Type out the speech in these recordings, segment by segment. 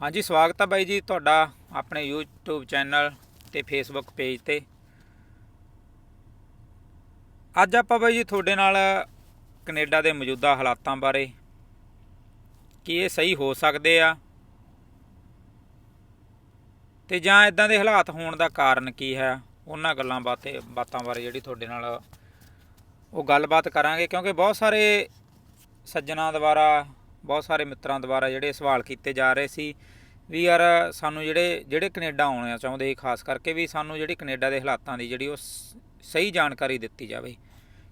ਹਾਂਜੀ, ਸਵਾਗਤ ਹੈ ਬਾਈ ਜੀ ਤੁਹਾਡਾ ਆਪਣੇ YouTube ਚੈਨਲ ਤੇ Facebook ਪੇਜ ਤੇ। ਅੱਜ ਆਪਾਂ ਬਾਈ ਜੀ ਤੁਹਾਡੇ ਨਾਲ ਕੈਨੇਡਾ ਦੇ ਮੌਜੂਦਾ ਹਾਲਾਤਾਂ ਬਾਰੇ, ਕੀ ਇਹ ਸਹੀ ਹੋ ਸਕਦੇ ਆ, ਤੇ ਜਾਂ ਇਦਾਂ ਦੇ ਹਾਲਾਤ ਹੋਣ ਦਾ ਕਾਰਨ ਕੀ ਹੈ, ਉਹਨਾਂ ਗੱਲਾਂ ਬਾਤੇ ਬਾਤਾਂ ਬਾਰੇ ਜਿਹੜੀ ਤੁਹਾਡੇ ਨਾਲ ਉਹ ਗੱਲਬਾਤ ਕਰਾਂਗੇ, ਕਿਉਂਕਿ ਬਹੁਤ ਸਾਰੇ ਸੱਜਣਾ ਦੁਆਰਾ ਬਹੁਤ ਸਾਰੇ ਮਿੱਤਰਾਂ ਦੁਆਰਾ ਜਿਹੜੇ ਸਵਾਲ ਕੀਤੇ ਜਾ ਰਹੇ ਸੀ ਵੀ ਯਾਰ ਸਾਨੂੰ ਜਿਹੜੇ ਜਿਹੜੇ ਕੈਨੇਡਾ ਆਉਣਾ ਚਾਹੁੰਦੇ ਸੀ, ਖਾਸ ਕਰਕੇ ਵੀ ਸਾਨੂੰ ਜਿਹੜੀ ਕੈਨੇਡਾ ਦੇ ਹਾਲਾਤਾਂ ਦੀ ਜਿਹੜੀ ਉਹ ਸਹੀ ਜਾਣਕਾਰੀ ਦਿੱਤੀ ਜਾਵੇ।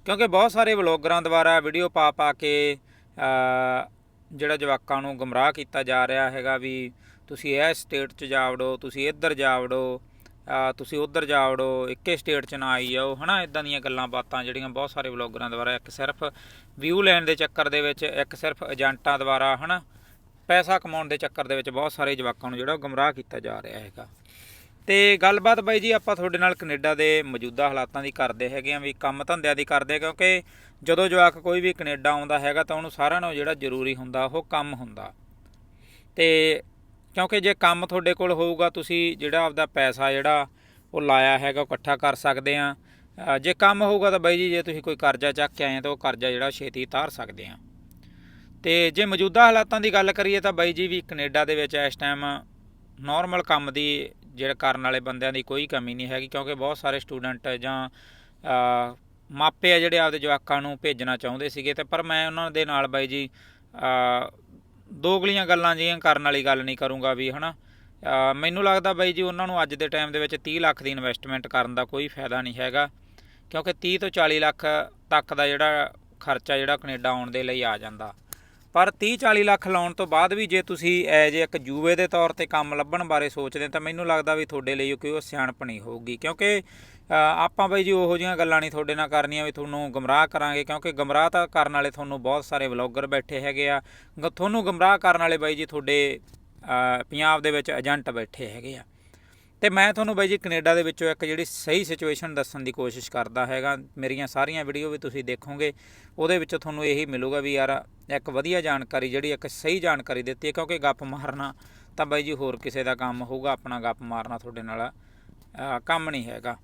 ਕਿਉਂਕਿ ਬਹੁਤ ਸਾਰੇ ਵਲੋਗਰਾਂ ਦੁਆਰਾ ਵੀਡੀਓ ਪਾ ਪਾ ਕੇ ਜਿਹੜਾ ਜਵਾਕਾਂ ਨੂੰ ਗੁੰਮਰਾਹ ਕੀਤਾ ਜਾ ਰਿਹਾ ਹੈਗਾ ਵੀ ਤੁਸੀਂ ਇਹ ਸਟੇਟ 'ਚ ਜਾ ਵੜੋ, ਤੁਸੀਂ ਇੱਧਰ ਜਾ ਵੜੋ। ਤੁਸੀਂ ਉੱਧਰ ਜਾ ਵੜੋ, ਇੱਕੇ ਸਟੇਟ 'ਚ ਨਾ ਆਈ ਜਾਓ, ਹਨਾ? ਇਦਾਂ ਦੀਆਂ ਗੱਲਾਂ ਬਾਤਾਂ ਜਿਹੜੀਆਂ ਬਹੁਤ ਸਾਰੇ ਵਲੋਗਰਾਂ ਦੁਆਰਾ ਇੱਕ ਸਿਰਫ ਵਿਊ ਲੈਣ ਦੇ ਚੱਕਰ ਦੇ ਵਿੱਚ, ਇੱਕ ਸਿਰਫ ਏਜੰਟਾਂ ਦੁਆਰਾ, ਹਨਾ? ਪੈਸਾ ਕਮਾਉਣ ਦੇ ਚੱਕਰ ਦੇ ਵਿੱਚ ਬਹੁਤ ਸਾਰੇ ਜਵਾਕਾਂ ਨੂੰ ਜਿਹੜਾ ਉਹ ਗੁੰਮਰਾਹ ਕੀਤਾ ਜਾ ਰਿਹਾ ਹੈਗਾ। ਤੇ ਗੱਲਬਾਤ ਬਾਈ ਜੀ, ਆਪਾਂ ਤੁਹਾਡੇ ਨਾਲ ਕੈਨੇਡਾ ਦੇ ਮੌਜੂਦਾ ਹਾਲਾਤਾਂ ਦੀ ਕਰਦੇ ਹੈਗੇ ਆ, ਵੀ ਕੰਮ ਧੰਦਿਆਂ ਦੀ ਕਰਦੇ ਕਿਉਂਕਿ ਜਦੋਂ ਜਵਾਕ ਕੋਈ ਵੀ ਕੈਨੇਡਾ ਆਉਂਦਾ ਹੈਗਾ ਤਾਂ ਉਹਨੂੰ ਸਾਰਿਆਂ ਨੂੰ ਜਿਹੜਾ ਜ਼ਰੂਰੀ ਹੁੰਦਾ, ਉਹ ਕੰਮ ਹੁੰਦਾ। ਤੇ ਕਿਉਂਕਿ ਜੇ ਕੰਮ ਤੁਹਾਡੇ ਕੋਲ ਹੋਊਗਾ, ਤੁਸੀਂ ਜਿਹੜਾ ਆਪਦਾ ਪੈਸਾ ਜਿਹੜਾ ਉਹ ਲਾਇਆ ਹੈਗਾ, ਉਹ ਇਕੱਠਾ ਕਰ ਸਕਦੇ ਆ। ਜੇ ਕੰਮ ਹੋਊਗਾ ਤਾਂ ਬਾਈ ਜੀ, ਜੇ ਤੁਸੀਂ ਕੋਈ ਕਰਜ਼ਾ ਚੱਕ ਕੇ ਆਏ ਤਾਂ ਉਹ ਕਰਜ਼ਾ ਜਿਹੜਾ ਛੇਤੀ ਉਤਾਰ ਸਕਦੇ ਆ। ਤੇ ਜੇ ਮੌਜੂਦਾ ਹਾਲਾਤਾਂ ਦੀ ਗੱਲ ਕਰੀਏ ਤਾਂ ਬਾਈ ਜੀ ਵੀ ਕੈਨੇਡਾ ਦੇ ਵਿੱਚ ਇਸ ਟਾਈਮ ਨਾਰਮਲ ਕੰਮ ਦੀ ਜਿਹੜਾ ਕਰਨ ਵਾਲੇ ਬੰਦਿਆਂ ਦੀ ਕੋਈ ਕਮੀ ਨਹੀਂ ਹੈਗੀ, ਕਿਉਂਕਿ ਬਹੁਤ ਸਾਰੇ ਸਟੂਡੈਂਟ ਜਾਂ ਮਾਪੇ ਆ ਜਿਹੜੇ ਆਪਦੇ ਜਵਾਕਾਂ ਨੂੰ ਭੇਜਣਾ ਚਾਹੁੰਦੇ ਸੀਗੇ ਤੇ ਪਰ ਮੈਂ ਉਹਨਾਂ ਦੇ ਨਾਲ ਬਾਈ ਜੀ ਦੋਗਲੀਆਂ ਗੱਲਾਂ ਜਿਹੀਆਂ ਕਰਨ ਵਾਲੀ ਗੱਲ ਨਹੀਂ ਕਰੂੰਗਾ ਵੀ ਹਨਾ? ਅ, ਮੈਨੂੰ ਲੱਗਦਾ ਬਾਈ ਜੀ ਉਹਨਾਂ ਨੂੰ ਅੱਜ ਦੇ ਟਾਈਮ ਦੇ ਵਿੱਚ 30 ਲੱਖ ਦੀ ਇਨਵੈਸਟਮੈਂਟ ਕਰਨ ਦਾ ਕੋਈ ਫਾਇਦਾ ਨਹੀਂ ਹੈਗਾ ਕਿਉਂਕਿ 30 ਤੋਂ 40 ਲੱਖ ਤੱਕ ਦਾ ਜਿਹੜਾ ਖਰਚਾ ਜਿਹੜਾ ਕੈਨੇਡਾ ਆਉਣ ਦੇ ਲਈ ਆ ਜਾਂਦਾ। ਪਰ 30 40 ਲੱਖ ਲਾਉਣ ਤੋਂ ਬਾਅਦ ਵੀ ਜੇ ਤੁਸੀਂ ਐਜ ਇੱਕ ਯੂਵੇ ਦੇ ਤੌਰ ਤੇ ਕੰਮ ਲੱਭਣ ਬਾਰੇ ਸੋਚਦੇ ਤਾਂ ਮੈਨੂੰ ਲੱਗਦਾ ਵੀ ਤੁਹਾਡੇ ਲਈ ਕੋਈ ਉਹ ਸਿਆਣਪ ਨਹੀਂ ਹੋਊਗੀ। ਕਿਉਂਕਿ ਆਪਾਂ ਬਈ ਜੀ ਉਹੋ ਜਿਹੀਆਂ ਗੱਲਾਂ ਨਹੀਂ ਤੁਹਾਡੇ ਨਾਲ ਕਰਨੀਆਂ ਵੀ ਤੁਹਾਨੂੰ ਗਮਰਾਹ ਕਰਾਂਗੇ, ਕਿਉਂਕਿ ਗਮਰਾਹ ਤਾਂ ਕਰਨ ਵਾਲੇ ਤੁਹਾਨੂੰ ਬਹੁਤ ਸਾਰੇ ਵਲੌਗਰ ਬੈਠੇ ਹੈਗੇ ਆ। ਗ- ਤੁਹਾਨੂੰ ਗਮਰਾਹ ਕਰਨ ਵਾਲੇ ਬਾਈ ਜੀ ਤੁਹਾਡੇ ਪੰਜਾਬ ਦੇ ਵਿੱਚ ਏਜੰਟ ਬੈਠੇ ਹੈਗੇ ਆ। ਤੇ ਮੈਂ ਤੁਹਾਨੂੰ ਬਾਈ ਜੀ ਕੈਨੇਡਾ ਦੇ ਵਿੱਚੋਂ ਇੱਕ ਜਿਹੜੀ ਸਹੀ ਸਿਚੁਏਸ਼ਨ ਦੱਸਣ ਦੀ ਕੋਸ਼ਿਸ਼ ਕਰਦਾ ਹੈਗਾ। ਮੇਰੀਆਂ ਸਾਰੀਆਂ ਵੀਡੀਓ ਵੀ ਤੁਸੀਂ ਦੇਖੋਗੇ, ਉਹਦੇ ਵਿੱਚ ਤੁਹਾਨੂੰ ਇਹੀ ਮਿਲੂਗਾ ਵੀ ਯਾਰ ਇੱਕ ਵਧੀਆ ਜਾਣਕਾਰੀ ਜਿਹੜੀ ਇੱਕ ਸਹੀ ਜਾਣਕਾਰੀ ਦਿੱਤੀ ਹੈ, ਕਿਉਂਕਿ ਗੱਪ ਮਾਰਨਾ ਤਾਂ ਬਾਈ ਜੀ ਹੋਰ ਕਿਸੇ ਦਾ ਕੰਮ ਹੋਊਗਾ, ਆਪਣਾ ਗੱਪ ਮਾਰਨਾ ਤੁਹਾਡੇ ਨਾਲ ਕੰਮ ਨਹੀਂ ਹੈਗਾ।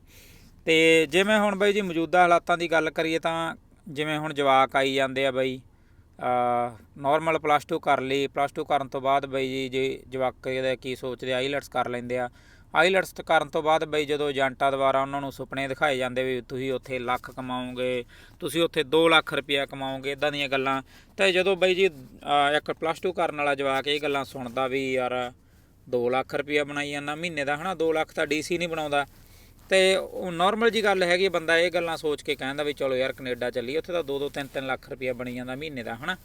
ਤੇ ਜਿਵੇਂ ਹੁਣ ਬਾਈ ਜੀ ਮੌਜੂਦਾ ਹਾਲਾਤਾਂ ਦੀ ਗੱਲ ਕਰੀਏ ਤਾਂ ਜਿਵੇਂ ਹੁਣ ਜਵਾਕ ਆਈ ਜਾਂਦੇ ਆ ਬਾਈ ਨਾਰਮਲ ਪਲੱਸ 2 ਕਰ ਲਈ। ਪਲੱਸ 2 ਕਰਨ ਤੋਂ ਬਾਅਦ ਬਈ ਜੀ ਜੇ ਜਵਾਕ ਦਾ ਕੀ ਸੋਚਦੇ ਆਈਲੈਟਸ ਕਰ ਲੈਂਦੇ ਆ। ਆਈਲੈਟਸ ਕਰਨ ਤੋਂ ਬਾਅਦ ਬਈ ਜਦੋਂ ਏਜੰਟਾਂ ਦੁਆਰਾ ਉਹਨਾਂ ਨੂੰ ਸੁਪਨੇ ਦਿਖਾਏ ਜਾਂਦੇ ਵੀ ਤੁਸੀਂ ਉੱਥੇ ਲੱਖ ਕਮਾਓਗੇ, ਤੁਸੀਂ ਉੱਥੇ 2 ਲੱਖ ਰੁਪਇਆ ਕਮਾਓਗੇ ਇਦਾਂ ਦੀਆਂ ਗੱਲਾਂ। ਤੇ ਜਦੋਂ ਬਈ ਜੀ ਇੱਕ ਪਲੱਸ 2 ਕਰਨ ਵਾਲਾ ਜਵਾਕ ਇਹ ਗੱਲਾਂ ਸੁਣਦਾ ਵੀ ਯਾਰ 2 ਲੱਖ ਰੁਪਇਆ ਬਣਾਈ ਜਾਂਦਾ, ਮਹੀਨੇ ਦਾ ਹਨਾ 2 ਲੱਖ ਤਾਂ ਡੀਸੀ ਨਹੀਂ ਬਣਾਉਂਦਾ। ਤੇ ਉਹ ਨਾਰਮਲ ਜੀ ਗੱਲ ਹੈਗੀ, ਬੰਦਾ ਇਹ ਗੱਲਾਂ ਸੋਚ ਕੇ ਕਹਿੰਦਾ ਵੀ ਚਲੋ ਯਾਰ ਕੈਨੇਡਾ ਚੱਲੀਏ, ਉੱਥੇ ਤਾਂ 2-2 3-3 ਲੱਖ ਰੁਪਇਆ ਬਣੀ ਜਾਂਦਾ ਮਹੀਨੇ ਦਾ, ਹਨਾ।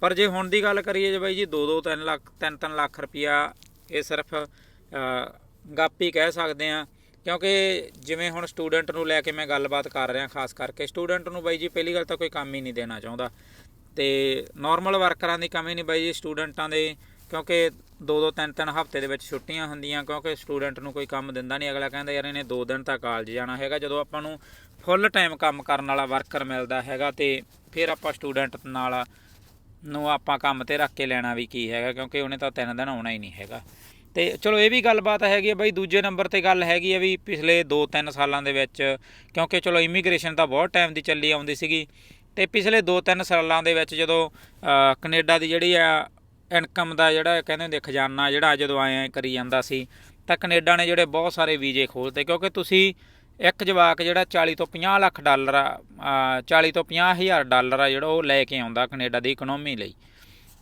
ਪਰ ਜੇ ਹੁਣ ਦੀ ਗੱਲ ਕਰੀਏ ਜੇ ਬਾਈ ਜੀ 2-2 3 ਲੱਖ 3-3 ਲੱਖ ਰੁਪਇਆ ਇਹ ਸਿਰਫ ਗੱਪ ਹੀ ਕਹਿ ਸਕਦੇ ਆ ਕਿਉਂਕਿ ਜਿਵੇਂ ਹੁਣ ਸਟੂਡੈਂਟ ਨੂੰ ਲੈ ਕੇ ਮੈਂ ਗੱਲਬਾਤ ਕਰ ਰਿਹਾ, ਖਾਸ ਕਰਕੇ ਸਟੂਡੈਂਟ ਨੂੰ ਬਾਈ ਜੀ ਪਹਿਲੀ ਗੱਲ ਤਾਂ ਕੋਈ ਕੰਮ ਹੀ ਨਹੀਂ ਦੇਣਾ ਚਾਹੁੰਦਾ। ਤੇ ਨਾਰਮਲ ਵਰਕਰਾਂ ਦੀ ਕਮੀ ਨਹੀਂ ਬਾਈ ਜੀ ਸਟੂਡੈਂਟਾਂ ਦੇ, ਕਿਉਂਕਿ ਦੋ ਦੋ ਤਿੰਨ ਤਿੰਨ ਹਫ਼ਤੇ ਦੇ ਵਿੱਚ ਛੁੱਟੀਆਂ ਹੁੰਦੀਆਂ, ਕਿਉਂਕਿ ਸਟੂਡੈਂਟ ਨੂੰ ਕੋਈ ਕੰਮ ਦਿੰਦਾ ਨਹੀਂ। ਅਗਲਾ ਕਹਿੰਦਾ, ਯਾਰ ਇਹਨੇ 2 ਦਿਨ ਤਾਂ ਕਾਲਜ ਜਾਣਾ ਹੈਗਾ। ਜਦੋਂ ਆਪਾਂ ਨੂੰ ਫੁੱਲ ਟਾਈਮ ਕੰਮ ਕਰਨ ਵਾਲਾ ਵਰਕਰ ਮਿਲਦਾ ਹੈਗਾ ਤੇ ਫਿਰ ਆਪਾਂ ਸਟੂਡੈਂਟ ਨਾਲ ਨੂੰ ਆਪਾਂ ਕੰਮ ਤੇ ਰੱਖ ਕੇ ਲੈਣਾ ਵੀ ਕੀ ਹੈਗਾ, ਕਿਉਂਕਿ ਉਹਨੇ ਤਾਂ ਤਿੰਨ ਦਿਨ ਆਉਣਾ ਹੀ ਨਹੀਂ ਹੈਗਾ। ਤੇ ਚਲੋ ਇਹ ਵੀ ਗੱਲਬਾਤ ਹੈਗੀ ਹੈ ਬਈ ਦੂਜੇ ਨੰਬਰ ਤੇ ਗੱਲ ਹੈਗੀ ਹੈ ਵੀ ਪਿਛਲੇ 2-3 ਸਾਲਾਂ ਦੇ ਵਿੱਚ ਕਿਉਂਕਿ ਚਲੋ ਇਮੀਗ੍ਰੇਸ਼ਨ ਤਾਂ ਬਹੁਤ ਟਾਈਮ ਦੀ ਚੱਲੀ ਆਉਂਦੀ ਸੀਗੀ ਤੇ ਪਿਛਲੇ 2-3 ਸਾਲਾਂ ਦੇ ਵਿੱਚ ਜਦੋਂ ਅ, ਕੈਨੇਡਾ ਦੀ ਜਿਹੜੀ ਆ ਇਨਕਮ ਦਾ ਜਿਹੜਾ ਕਹਿੰਦੇ ਹੁੰਦੇ ਖਜ਼ਾਨਾ ਜਿਹੜਾ ਜਦੋਂ ਆਏ ਕਰੀ ਜਾਂਦਾ ਸੀ ਤਾਂ ਕੈਨੇਡਾ ਨੇ ਜਿਹੜੇ ਬਹੁਤ ਸਾਰੇ ਵੀਜ਼ੇ ਖੋਲ੍ਹਤੇ ਕਿਉਂਕਿ ਤੁਸੀਂ ਇੱਕ ਜਵਾਕ ਜਿਹੜਾ 40 ਤੋਂ 50 ਲੱਖ ਡਾਲਰ ਆ ਅ, 40 ਤੋਂ 50 ਹਜ਼ਾਰ ਡਾਲਰ ਆ ਜਿਹੜਾ ਉਹ ਲੈ ਕੇ ਆਉਂਦਾ ਕੈਨੇਡਾ ਦੀ ਇਕਨੋਮੀ ਲਈ।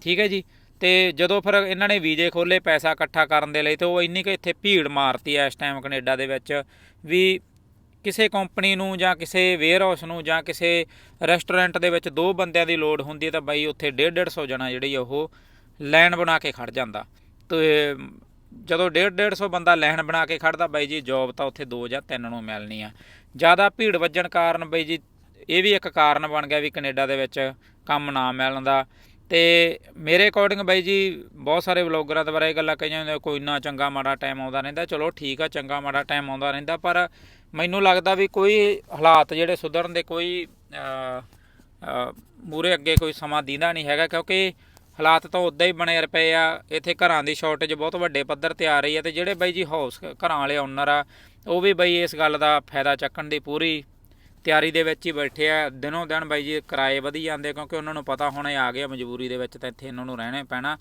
ਠੀਕ ਹੈ ਜੀ? ਤੇ ਜਦੋਂ ਫਿਰ ਇਹਨਾਂ ਨੇ ਵੀਜ਼ੇ ਖੋਲੇ ਪੈਸਾ ਇਕੱਠਾ ਕਰਨ ਦੇ ਲਈ ਤੇ ਉਹ ਇੰਨੀ ਕਿ ਇੱਥੇ ਭੀੜ ਮਾਰਤੀ ਐ ਇਸ ਟਾਈਮ ਕੈਨੇਡਾ ਦੇ ਵਿੱਚ ਵੀ ਕਿਸੇ ਕੰਪਨੀ ਨੂੰ ਜਾਂ ਕਿਸੇ ਵੇਅਰ ਹਾਊਸ ਨੂੰ ਜਾਂ ਕਿਸੇ ਰੈਸਟੋਰੈਂਟ ਦੇ ਵਿੱਚ ਦੋ ਬੰਦਿਆਂ ਦੀ ਲੋੜ ਹੁੰਦੀ ਹੈ ਤਾਂ ਬਾਈ ਉੱਥੇ 1.5 150 ਜਣਾ ਜਿਹੜੀ ਉਹ ਲਾਈਨ ਬਣਾ ਕੇ ਖੜ ਜਾਂਦਾ। ਤੇ ਜਦੋਂ 1.5 150 ਬੰਦਾ ਲਾਈਨ ਬਣਾ ਕੇ ਖੜਦਾ ਬਾਈ ਜੀ ਜੌਬ ਤਾਂ ਉੱਥੇ ਦੋ ਜਾਂ ਤਿੰਨ ਨੂੰ ਮਿਲਣੀ ਆ। ਜ਼ਿਆਦਾ ਭੀੜ ਵੱਜਣ ਕਾਰਨ ਬਾਈ ਜੀ ਇਹ ਵੀ ਇੱਕ ਕਾਰਨ ਬਣ ਗਿਆ ਵੀ ਕੈਨੇਡਾ ਦੇ ਵਿੱਚ ਕੰਮ ਨਾ ਮਿਲਣ ਦਾ। ਤੇ ਮੇਰੇ ਅਕੋਰਡਿੰਗ ਬਾਈ ਜੀ ਬਹੁਤ ਸਾਰੇ ਵਲੌਗਰਾਂ ਦੁਆਰਾ ਇਹ ਗੱਲਾਂ ਕਹੀਆਂ ਹੁੰਦੀਆਂ, ਕੋਈ ਨਾ ਚੰਗਾ ਮਾੜਾ ਟਾਈਮ ਆਉਂਦਾ ਰਹਿੰਦਾ। ਚਲੋ ਠੀਕ ਆ, ਚੰਗਾ ਮਾੜਾ ਟਾਈਮ ਆਉਂਦਾ ਰਹਿੰਦਾ, ਪਰ ਮੈਨੂੰ ਲੱਗਦਾ ਵੀ ਕੋਈ ਹਾਲਾਤ ਜਿਹੜੇ ਸੁਧਰਨ ਦੇ ਕੋਈ ਮੂਰੇ ਅੱਗੇ ਕੋਈ ਸਮਾਂ ਦੀਂਦਾ ਨਹੀਂ ਹੈਗਾ, ਕਿਉਂਕਿ ਹਾਲਾਤ ਤਾਂ ਉਦਾਂ ਹੀ ਬਣੇ ਪਏ ਆ। ਇੱਥੇ ਘਰਾਂ ਦੀ ਸ਼ਾਰਟੇਜ ਬਹੁਤ ਵੱਡੇ ਪੱਧਰ ਤੇ ਆ ਰਹੀ ਹੈ ਤੇ ਜਿਹੜੇ ਬਾਈ ਜੀ ਹਾਊਸ ਘਰਾਂ ਵਾਲੇ ਓਨਰ ਆ, ਉਹ ਵੀ ਬਾਈ ਇਸ ਗੱਲ ਦਾ ਫਾਇਦਾ ਚੱਕਣ ਦੀ ਪੂਰੀ ਤਿਆਰੀ ਦੇ ਵਿੱਚ ਹੀ ਬੈਠੇ ਆ ਦਿਨੋਂ ਦਿਨ ਬਾਈ ਜੀ ਕਿਰਾਏ ਵਧੀ ਜਾਂਦੇ ਕਿਉਂਕਿ ਉਹਨਾਂ ਨੂੰ ਪਤਾ ਹੁਣ ਇਹ ਆ ਗਿਆ ਮਜਬੂਰੀ ਦੇ ਵਿੱਚ ਤਾਂ ਇੱਥੇ ਇਹਨਾਂ ਨੂੰ ਰਹਿਣਾ ਪੈਣਾ।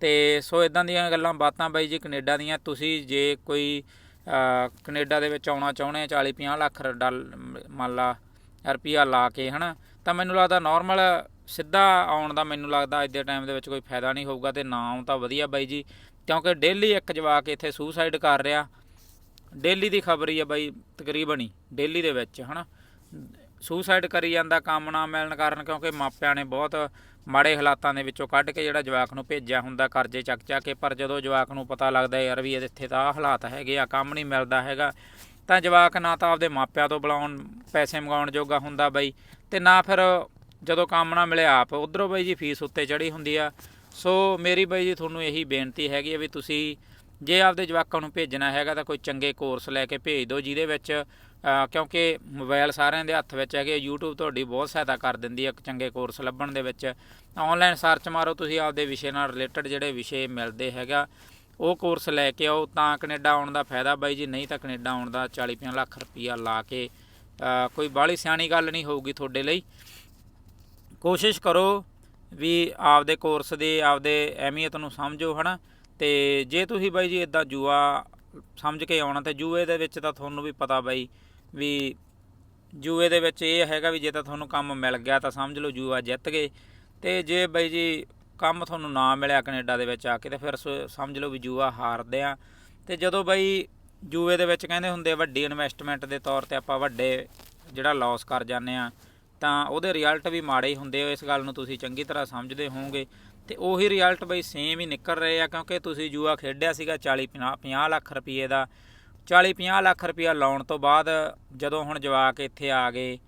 ਤੇ ਸੋ ਇਦਾਂ ਦੀਆਂ ਗੱਲਾਂ ਬਾਤਾਂ ਬਾਈ ਜੀ ਕੈਨੇਡਾ ਦੀਆਂ ਤੁਸੀਂ ਜੇ ਕੋਈ ਅਹ, ਕੈਨੇਡਾ ਦੇ ਵਿੱਚ ਆਉਣਾ ਚਾਹੁੰਦੇ ਆ 40 50 ਲੱਖ ਡਾਲ ਮੰਨ ਲਾ ਰੁਪਿਆ ਲਾ ਕੇ ਹਨਾ ਤਾਂ ਮੈਨੂੰ ਲੱਗਦਾ ਨਾਰਮਲ ਸਿੱਧਾ ਆਉਣ ਦਾ ਮੈਨੂੰ ਲੱਗਦਾ ਅੱਜ ਦੇ ਟਾਈਮ ਦੇ ਵਿੱਚ ਕੋਈ ਫਾਇਦਾ ਨਹੀਂ ਹੋਊਗਾ ਤੇ ਨਾ ਆਉਂ ਤਾਂ ਵਧੀਆ ਬਾਈ ਜੀ ਕਿਉਂਕਿ ਡੇਲੀ ਇੱਕ ਜਵਾਕ ਇੱਥੇ ਸੁਸਾਈਡ ਕਰ ਰਿਹਾ। ਡੇਲੀ ਦੀ ਖਬਰ ਹੀ ਆ ਬਾਈ ਤਕਰੀਬਨ ਹੀ ਡੇਲੀ ਦੇ ਵਿੱਚ ਹਨਾ। ਸੁਸਾਈਡ ਕਰੀ ਜਾਂਦਾ ਕੰਮ ਨਾ ਮਿਲਣ ਕਾਰਨ ਕਿਉਂਕਿ ਮਾਪਿਆਂ ਨੇ ਬਹੁਤ ਮਾੜੇ ਹਾਲਾਤਾਂ ਦੇ ਵਿੱਚੋਂ ਕੱਢ ਕੇ ਜਿਹੜਾ ਜਵਾਕ ਨੂੰ ਭੇਜਿਆ ਹੁੰਦਾ, ਕਰਜ਼ੇ ਚੱਕ ਚੱਕ ਕੇ, ਪਰ ਜਦੋਂ ਜਵਾਕ ਨੂੰ ਪਤਾ ਲੱਗਦਾ ਯਾਰ ਵੀ ਇੱਥੇ ਤਾਂ ਆਹ ਹਾਲਾਤ ਹੈਗੇ ਆ, ਕੰਮ ਨਹੀਂ ਮਿਲਦਾ ਹੈਗਾ, ਤਾਂ ਜਵਾਕ ਨਾ ਤਾਂ ਆਪਦੇ ਮਾਪਿਆਂ ਤੋਂ ਬੁਲਾਉਣ, ਪੈਸੇ ਮੰਗਾਉਣ ਜੋਗਾ ਹੁੰਦਾ ਬਈ, ਤੇ ਨਾ ਫਿਰ ਜਦੋਂ ਕੰਮ ਨਾ ਮਿਲੇ ਆਪ, ਉਧਰੋਂ ਬਈ ਜੀ ਫੀਸ ਉੱਤੇ ਚੜੀ ਹੁੰਦੀ ਆ। ਸੋ ਮੇਰੀ ਬਈ ਜੀ ਤੁਹਾਨੂੰ ਇਹੀ ਬੇਨਤੀ ਹੈਗੀ ਆ ਵੀ ਤੁਸੀਂ ਜੇ ਆਪਦੇ ਜਵਾਕਾਂ ਨੂੰ ਭੇਜਣਾ ਹੈਗਾ ਤਾਂ ਕੋਈ ਚੰਗੇ ਕੋਰਸ ਲੈ ਕੇ ਭੇਜ ਦਿਓ, ਜਿਹਦੇ ਵਿੱਚ ਕਿਉਂਕਿ ਮੋਬਾਈਲ ਸਾਰਿਆਂ ਦੇ ਹੱਥ ਵਿੱਚ ਹੈਗੇ, YouTube ਤੁਹਾਡੀ ਬਹੁਤ ਸਹਾਇਤਾ ਕਰ ਦਿੰਦੀ ਹੈ ਇੱਕ ਚੰਗੇ ਕੋਰਸ ਲੱਭਣ ਦੇ ਵਿੱਚ। ਆਨਲਾਈਨ ਸਰਚ ਮਾਰੋ, ਤੁਸੀਂ ਆਪਦੇ ਵਿਸ਼ੇ ਨਾਲ ਰਿਲੇਟਡ ਜਿਹੜੇ ਵਿਸ਼ੇ ਮਿਲਦੇ ਹੈਗਾ, ਉਹ ਕੋਰਸ ਲੈ ਕੇ ਆਓ, ਤਾਂ ਕੈਨੇਡਾ ਆਉਣ ਦਾ ਫਾਇਦਾ ਬਾਈ ਜੀ, ਨਹੀਂ ਤਾਂ ਕੈਨੇਡਾ ਆਉਣ ਦਾ 40 ਲੱਖ ਰੁਪਈਆ ਲਾ ਕੇ ਕੋਈ ਬਾਹਲੀ ਸਿਆਣੀ ਗੱਲ ਨਹੀਂ ਹੋਊਗੀ ਤੁਹਾਡੇ ਲਈ। ਕੋਸ਼ਿਸ਼ ਕਰੋ ਵੀ ਆਪਦੇ ਕੋਰਸ ਦੇ, ਆਪਦੇ ਅਹਿਮੀਅਤ ਨੂੰ ਸਮਝੋ ਹਨਾ, ਤੇ ਜੇ ਤੁਸੀਂ ਬਾਈ ਜੀ ਇਦਾਂ ਜੂਆ ਸਮਝ ਕੇ ਆਉਣਾ, ਤੇ ਜੂਏ ਦੇ ਵਿੱਚ ਤਾਂ ਤੁਹਾਨੂੰ ਵੀ ਪਤਾ ਬਾਈ ਵੀ ਜੂਏ ਦੇ ਵਿੱਚ ਇਹ ਹੈਗਾ ਵੀ ਜੇ ਤਾਂ ਤੁਹਾਨੂੰ ਕੰਮ ਮਿਲ ਗਿਆ ਤਾਂ ਸਮਝ ਲਓ ਜੂਆ ਜਿੱਤ ਗਏ। ਤੇ ਜੇ ਬਾਈ ਜੀ ਕੰਮ ਤੁਹਾਨੂੰ ਨਾ ਮਿਲਿਆ ਕੈਨੇਡਾ ਦੇ ਵਿੱਚ ਆ ਕੇ ਤੇ ਫਿਰ ਸੋ- ਸਮਝ ਲਓ ਵੀ ਜੂਆ ਹਾਰਦੇ ਆ। ਤੇ ਜਦੋਂ ਬਾਈ ਜੂਏ ਦੇ ਵਿੱਚ ਕਹਿੰਦੇ ਹੁੰਦੇ ਵੱਡੀ ਇਨਵੈਸਟਮੈਂਟ ਦੇ ਤੌਰ ਤੇ ਆਪਾਂ ਵੱਡੇ ਜਿਹੜਾ ਲਾਸ ਕਰ ਜਾਂਦੇ ਆ, ਤਾਂ ਉਹਦੇ ਰਿਜ਼ਲਟ ਵੀ ਮਾੜੇ ਹੀ ਹੁੰਦੇ ਹੋ ਇਸ ਗੱਲ ਨੂੰ ਤੁਸੀਂ ਚੰਗੀ ਤਰ੍ਹਾਂ ਸਮਝਦੇ ਹੋਵੋਗੇ। ਤੇ ਉਹੀ ਰਿਜ਼ਲਟ ਬਈ ਸੇਮ ਹੀ ਨਿਕਲ ਰਹੇ ਆ, ਕਿਉਂਕਿ ਤੁਸੀਂ ਜੂਆ ਖੇਡਿਆ ਸੀਗਾ 40 50 50 ਲੱਖ ਰੁਪਏ ਦਾ। 40 50 ਲੱਖ ਰੁਪਇਆ ਲਾਉਣ ਤੋਂ ਬਾਅਦ ਜਦੋਂ ਹੁਣ ਜਵਾਕ ਇੱਥੇ ਆ ਗਏ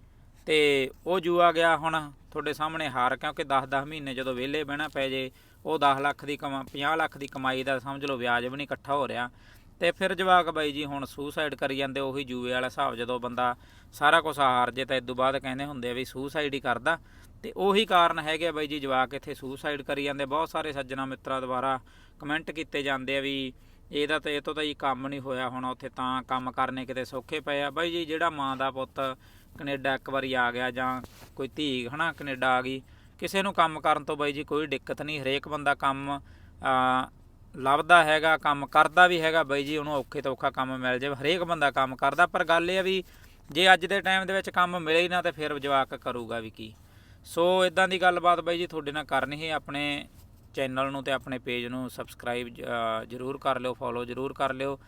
ਤੇ ਉਹ ਜੂਆ ਗਿਆ ਹੁਣ ਤੁਹਾਡੇ ਸਾਹਮਣੇ ਹਾਰ ਕਿਉਂਕਿ 10-10 ਮਹੀਨੇ ਜਦੋਂ ਵਿਹਲੇ ਬਹਿਣਾ ਪੈ ਜੇ, ਉਹ 10 ਲੱਖ ਦੀ ਕਮਾ 50 ਲੱਖ ਦੀ ਕਮਾਈ ਦਾ ਸਮਝ ਲਓ ਵਿਆਜ ਵੀ ਨਹੀਂ ਇਕੱਠਾ ਹੋ ਰਿਹਾ। ਤੇ ਫਿਰ ਜਵਾਕ ਬਾਈ ਜੀ ਹੁਣ ਸੂਸਾਈਡ ਕਰੀ ਜਾਂਦੇ, ਉਹੀ ਜੂਏ ਵਾਲਾ ਹਿਸਾਬ ਜਦੋਂ ਬੰਦਾ ਸਾਰਾ ਕੁਝ ਹਾਰ ਜੇ ਤਾਂ ਇਸ ਤੋਂ ਬਾਅਦ ਕਹਿੰਦੇ ਹੁੰਦੇ ਆ ਵੀ ਸੂਸਾਈਡ ਹੀ ਕਰਦਾ। ਤੇ ਉਹੀ ਕਾਰਨ ਹੈਗੇ ਆ ਬਾਈ ਜੀ ਜਵਾਕ ਇੱਥੇ ਸੂਸਾਈਡ ਕਰੀ ਜਾਂਦੇ, ਬਹੁਤ ਸਾਰੇ ਸੱਜਣਾ ਮਿੱਤਰਾਂ ਦੁਆਰਾ ਕਮੈਂਟ ਕੀਤੇ ਜਾਂਦੇ ਆ ਵੀ ਇਹਦਾ ਤਾਂ ਇਹ ਤੋਂ ਤਾਂ ਜੀ ਕੰਮ ਨਹੀਂ ਹੋਇਆ ਹੁਣ ਉੱਥੇ ਤਾਂ ਕੰਮ ਕਰਨੇ ਕਿਤੇ ਸੌਖੇ ਪਏ ਆ। ਬਾਈ ਜੀ, ਜਿਹੜਾ ਮਾਂ ਦਾ ਪੁੱਤ ਕੈਨੇਡਾ ਇੱਕ ਵਾਰੀ ਆ ਗਿਆ ਜਾਂ ਕੋਈ ਧੀ, ਹਨਾ, ਕੈਨੇਡਾ ਆ ਗਈ, ਕਿਸੇ ਨੂੰ ਕੰਮ ਕਰਨ ਤੋਂ ਬਾਈ ਜੀ ਕੋਈ ਦਿੱਕਤ ਨਹੀਂ। ਹਰੇਕ ਬੰਦਾ ਕੰਮ ਲੱਭਦਾ ਹੈਗਾ, ਕੰਮ ਕਰਦਾ ਵੀ ਹੈਗਾ, ਬਾਈ ਜੀ ਉਹਨੂੰ ਔਖੇ ਤੋਂ ਔਖਾ ਕੰਮ ਮਿਲ ਜਾਵੇ, ਹਰੇਕ ਬੰਦਾ ਕੰਮ ਕਰਦਾ। ਪਰ ਗੱਲ ਇਹ ਆ ਵੀ ਜੇ ਅੱਜ ਦੇ ਟਾਈਮ ਦੇ ਵਿੱਚ ਕੰਮ ਮਿਲੇ ਹੀ ਨਾ ਤੇ ਫਿਰ ਜਵਾਕ ਕਰੂਗਾ ਵੀ ਕੀ। ਸੋ ਇਦਾਂ ਦੀ ਗੱਲਬਾਤ ਬਾਈ ਜੀ ਤੁਹਾਡੇ ਨਾਲ ਕਰਨੀ ਹੈ ਆਪਣੇ ਚੈਨਲ ਨੂੰ ਤੇ ਆਪਣੇ ਪੇਜ ਨੂੰ ਸਬਸਕ੍ਰਾਈਬ ਜਰੂਰ ਕਰ ਲਿਓ, ਫੋਲੋ ਜਰੂਰ ਕਰ ਲਿਓ।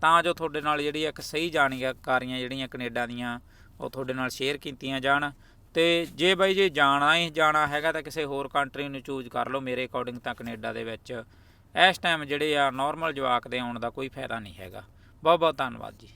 ਤਾਂ ਜੋ ਤੁਹਾਡੇ ਨਾਲ ਜਿਹੜੀ ਇੱਕ ਸਹੀ ਜਾਣਕਾਰੀਆਂ ਜਿਹੜੀਆਂ ਕੈਨੇਡਾ ਦੀਆਂ, ਉਹ ਤੁਹਾਡੇ ਨਾਲ ਸ਼ੇਅਰ ਕੀਤੀਆਂ ਜਾਣ। ਤੇ ਜੇ ਬਾਈ ਜੇ ਜਾਣਾ ਹੀ ਜਾਣਾ ਹੈਗਾ ਤਾਂ ਕਿਸੇ ਹੋਰ ਕੰਟਰੀ ਨੂੰ ਚੂਜ਼ ਕਰ ਲਓ, ਮੇਰੇ ਅਕੋਰਡਿੰਗ ਤਾਂ ਕੈਨੇਡਾ ਦੇ ਵਿੱਚ। ਇਸ ਟਾਈਮ ਜਿਹੜੇ ਆ ਨਾਰਮਲ ਜਵਾਕ ਦੇ ਆਉਣ ਦਾ ਕੋਈ ਫਾਇਦਾ ਨਹੀਂ ਹੈਗਾ। ਬਹੁਤ ਬਹੁਤ ਧੰਨਵਾਦ ਜੀ।